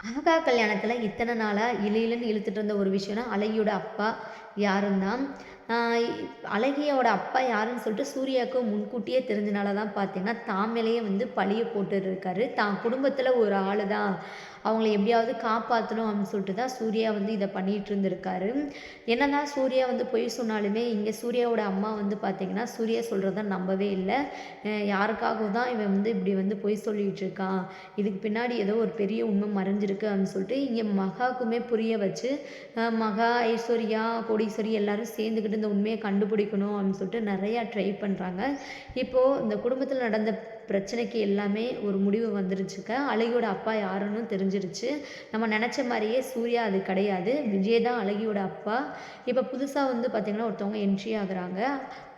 ஆகா கல்யாணத்தில் இத்தனை நாளாக இலையிலன்னு இழுத்துட்டு இருந்த ஒரு விஷயம்னா அழகியோட அப்பா யாரும் தான் அழகியோட அப்பா யாருன்னு சொல்லிட்டு சூர்யாவுக்கு முன்கூட்டியே தெரிஞ்சனால தான் பார்த்தீங்கன்னா தான் மேலேயே வந்து பழிய போட்டுட்டு இருக்காரு தான் குடும்பத்தில் ஒரு ஆள் தான். அவங்கள எப்படியாவது காப்பாற்றணும் அப்படின்னு சொல்லிட்டு தான் சூர்யா வந்து இதை பண்ணிகிட்டு இருந்திருக்காரு என்னதான் சூர்யா வந்து பொய் சொன்னாலுமே இங்கே சூர்யாவோட அம்மா வந்து பார்த்தீங்கன்னா சூர்யா சொல்கிறத நம்பவே இல்லை. யாருக்காகவும் தான் இவன் வந்து இப்படி வந்து பொய் சொல்லிகிட்டு இருக்கான் இதுக்கு பின்னாடி ஏதோ ஒரு பெரிய உண்மை மறைஞ்சிருக்கு அப்படின்னு சொல்லிட்டு இங்கே மகாவுக்குமே புரிய வச்சு மகா ஐஸ்வர்யா கோடீஸ்வரி எல்லாரும் சேர்ந்துக்கிட்டு இந்த உண்மையை கண்டுபிடிக்கணும் அப்படின்னு சொல்லிட்டு நிறையா ட்ரை பண்ணுறாங்க இப்போது இந்த குடும்பத்தில் நடந்த பிரச்சனைக்கு எல்லாமே ஒரு முடிவு வந்துருச்சுக்க அழகியோட அப்பா யாருன்னு தெரிஞ்சிருச்சு. நம்ம நினச்ச மாதிரியே சூர்யா அது கிடையாது. விஜய் தான் அழகியோட அப்பா. இப்போ புதுசாக வந்து பார்த்திங்கன்னா ஒருத்தவங்க என்ட்ரி ஆகுறாங்க.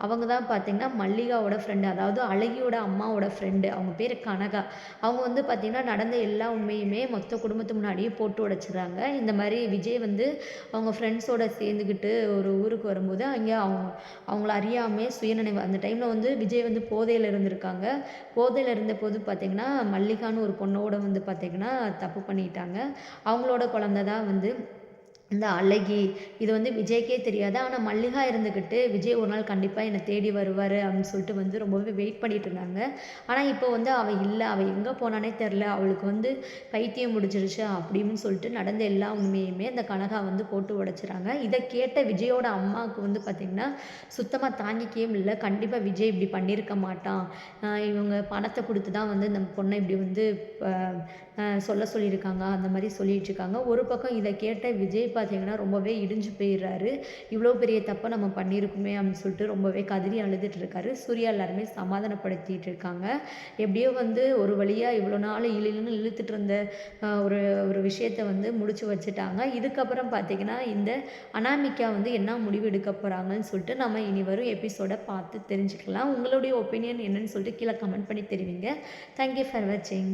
அவங்க தான் பார்த்திங்கன்னா மல்லிகாவோட ஃப்ரெண்டு அதாவது அழகியோட அம்மாவோட ஃப்ரெண்டு அவங்க பேர் கனகா. அவங்க வந்து பார்த்திங்கன்னா நடந்த எல்லா உண்மையுமே மொத்த குடும்பத்து முன்னாடியே போட்டு உடைச்சிடுறாங்க. இந்த மாதிரி விஜய் வந்து அவங்க ஃப்ரெண்ட்ஸோட சேர்ந்துக்கிட்டு ஒரு ஊருக்கு வரும்போது அங்கே அவங்க அவங்கள அறியாமல் சுயநினைவு அந்த டைமில் வந்து விஜய் வந்து போதையில் இருந்திருக்காங்க. கோதையில் இருந்தபோது பார்த்திங்கன்னா மல்லிகான்னு ஒரு பொண்ணோட வந்து பார்த்திங்கன்னா தப்பு பண்ணிட்டாங்க. அவங்களோட குழந்த தான் வந்து இந்த அழகி இது வந்து விஜய்க்கே தெரியாது. ஆனால் மல்லிகா இருந்துக்கிட்டு விஜய் ஒரு நாள் கண்டிப்பாக என்னை தேடி வருவார் அப்படின்னு சொல்லிட்டு வந்து ரொம்பவே வெயிட் பண்ணிட்டு இருந்தாங்க. ஆனால் இப்போ வந்து அவள் இல்லை. அவள் எங்கே போனானே தெரில அவளுக்கு வந்து பைத்தியம் முடிஞ்சிருச்சு அப்படின்னு சொல்லிட்டு நடந்த எல்லா உண்மையுமே அந்த கனகா வந்து போட்டு உடைச்சிறாங்க. இதை கேட்ட விஜயோட அம்மாவுக்கு வந்து பார்த்திங்கன்னா சுத்தமாக தாங்கிக்கவே இல்லை. கண்டிப்பாக விஜய் இப்படி பண்ணியிருக்க மாட்டான். இவங்க பணத்தை கொடுத்து தான் வந்து இந்த பொண்ணை இப்படி வந்து சொல்ல சொல்லியிருக்காங்க. அந்த மாதிரி சொல்லிட்டு இருக்காங்க. ஒரு பக்கம் இதை கேட்ட விஜய் பார்த்தீங்கன்னா ரொம்பவே இடிஞ்சு போயிடுறாரு. இவ்வளோ பெரிய தப்பை நம்ம பண்ணியிருக்குமே அப்படின்னு சொல்லிட்டு ரொம்பவே கதறி அழுதுட்டு இருக்காரு. சூர்யா எல்லாருமே சமாதானப்படுத்திட்டு இருக்காங்க. எப்படியோ வந்து ஒரு வழியாக இவ்வளோ நாள் இழுன்னு இழுத்துட்டு இருந்த ஒரு ஒரு விஷயத்தை வந்து முடிச்சு வச்சுட்டாங்க. இதுக்கப்புறம் பார்த்தீங்கன்னா இந்த அனாமிக்கா வந்து என்ன முடிவு எடுக்க போகிறாங்கன்னு சொல்லிட்டு நம்ம இனி வரும் எபிசோடை பார்த்து தெரிஞ்சுக்கலாம். உங்களுடைய ஒப்பீனியன் என்னன்னு சொல்லிட்டு கீழே கமெண்ட் பண்ணி தெரிவிங்க. தேங்க்யூ ஃபார் வாட்சிங்